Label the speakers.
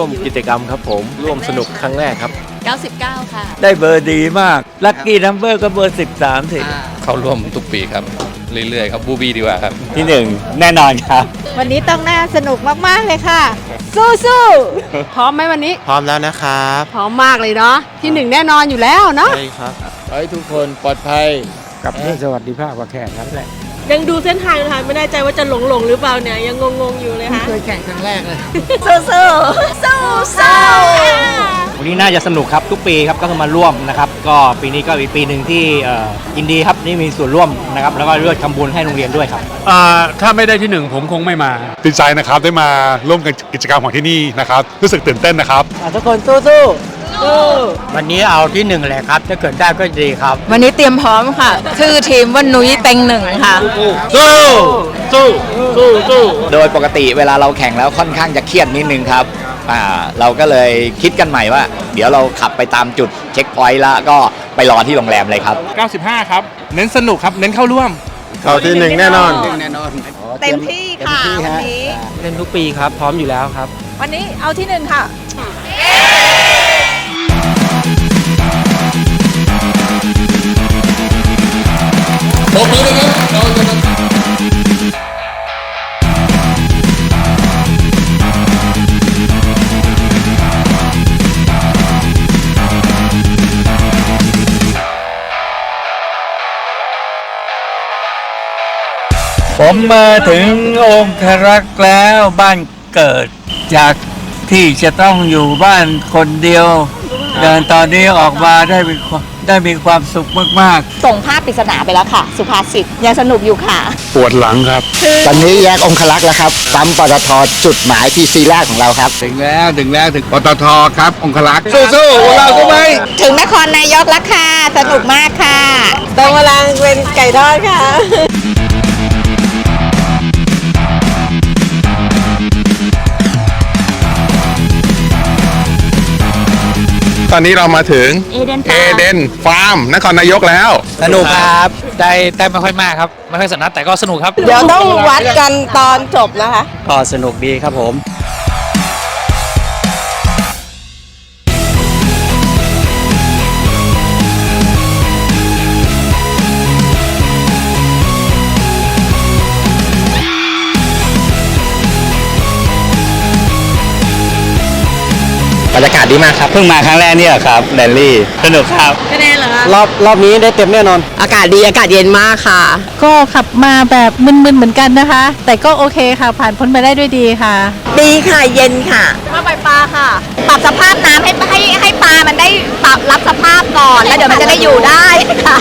Speaker 1: วมกิจกรรมครับผม ร่วมสนุกครั้งแรกครับ
Speaker 2: 99 ค่ะ
Speaker 3: ได้เบอร์ดีมากลัคกี้นัมเบอร์ก็เบอร์ 13สิ
Speaker 4: เข้าร่วมทุกปีครับ เรื่อยๆครับบูบี้ดีกว่าครับ
Speaker 3: ที่หนึ่งแน่นอนครับ
Speaker 5: วันนี้ต้องน่าสนุกมาก ๆ เลยค่ะ สู้สู้
Speaker 2: พร้อมไหมวันนี้
Speaker 1: พร้อมแล้วนะครับ
Speaker 2: พร้อมมากเลยเนาะที่หนึ่งแน่นอนอยู่แล้วเนาะ
Speaker 1: ใช่ครับ
Speaker 4: ขอให้ทุกคนปลอดภัย
Speaker 3: กับเรื่องสวัสดิภาพก็แค่นั้นแหละ
Speaker 6: ยังดูเส้นทางนะคะไม่แน่ใจว่าจะหลงหลงๆหรือเปล่าเนี่ยยังงงๆอยู่เลยค่ะ
Speaker 5: สู้สู้สู้สู้
Speaker 7: วันนี้น่าจะสนุกครับทุกปีครับก็คือมาร่วมนะครับ ก็ปีนี้ก็อีกปีหนึ่งที่เอ่อยินดีครับนี่มีส่วนร่วมนะครับ แล้วก็เลือดทำบุญให้โรงเรียนด้วยครับ
Speaker 8: อ่าถ้าไม่ได้ที่หนึ่งผมคงไม่มา
Speaker 9: ดีใจนะครับได้มาร่วมกันกิจกรรมของที่นี่นะครับรู้สึกตื่นเต้นนะครับ
Speaker 3: ทุกคนสู้สู้
Speaker 7: วันนี้เอาที่หนึ่งแหละครับ ถ้าเกิดได้ก็ดีครับ
Speaker 5: วันนี้เตรียมพร้อมค่ะ ชื่อทีมว่านุ้ยเต็งหนึ่งค่ะ
Speaker 3: สู้สู้สู้สู้
Speaker 10: โดยปกติเวลาเราแข่งแล้วค่อนข้างจะเครียดนิดนึงครับอ่าเราก็เลยคิดกันใหม่ว่า เดี๋ยวเราขับไปตามจุดเช็คพอยต์แล้วก็ไปรอที่โรงแรมเลยครับ
Speaker 4: 95 ครับ เน้นสนุกครับ เน้นเข้าร่วม
Speaker 1: เข้าที่หนึ่งแน่นอน
Speaker 5: เต็มที่ค่ะวันนี้
Speaker 7: เล่นทุกปีครับ พร้อมอยู่แล้วครับ
Speaker 5: วันนี้เอาที่หนึ่งค่ะ
Speaker 3: ผมมาถึงองครักษ์แล้วบ้านเกิด จากที่จะต้องอยู่บ้านคนเดียว เดินตอนนี้ออกมาได้มีความได้มีความสุขมาก
Speaker 5: ส่งภาพปริศนาไปแล้วค่ะ สุภาษิตยังสนุกอยู่ค่ะ
Speaker 9: ปวดหลังครับ
Speaker 10: ตอนนี้แยกองคลักษ์แล้วครับปั๊มปตทจุดหมายที่ซีแรกของเราครับ
Speaker 3: ๆถึงแล้วถึงแล้วถึง
Speaker 9: ปตทครับ องคลักษ์
Speaker 3: สู้ๆพวกเราก็ไหม
Speaker 5: ถึงนครนายกแล้วค่ะ สนุกมากค่ะ
Speaker 6: ต้องมาลังเป็นไก่ทอดค่ะ
Speaker 9: ตอนนี้เรามาถึง
Speaker 5: เอเดน
Speaker 9: เอเดนฟาร์มนครนายกแล้ว
Speaker 7: สนุกครับ ได้ได้ไม่ค่อยมากครับ ไม่ค่อยสนัดแต่ก็สนุกครับ
Speaker 6: เดี๋ยวต้องวัดกันตอนจบนะคะ
Speaker 7: ก็สนุกดีครับผม
Speaker 10: บรรยากาศดีมากครับ
Speaker 3: เพิ่งมาครั้งแรกเนี่ยครับแรลลี่ สนุกครับ
Speaker 6: คะแนนเหรอคะ
Speaker 7: รอบรอบนี้ได้เต็มแน่นอน
Speaker 6: อากาศดีอากาศเย็นมากค่ะ
Speaker 5: ก็ขับมาแบบมึนๆเหมือนกันนะคะ แต่ก็โอเคค่ะ ผ่านพ้นไปได้ด้วยดีค่ะ
Speaker 6: ดีค่ะเย็นค่ะ
Speaker 5: มาปล่อยปลาค่ะ ปรับสภาพน้ำให้ให้ให้ปลามันได้ปรับรับสภาพก่อน แล้วเดี๋ยวมันจะได้อยู่ได้ค่ะ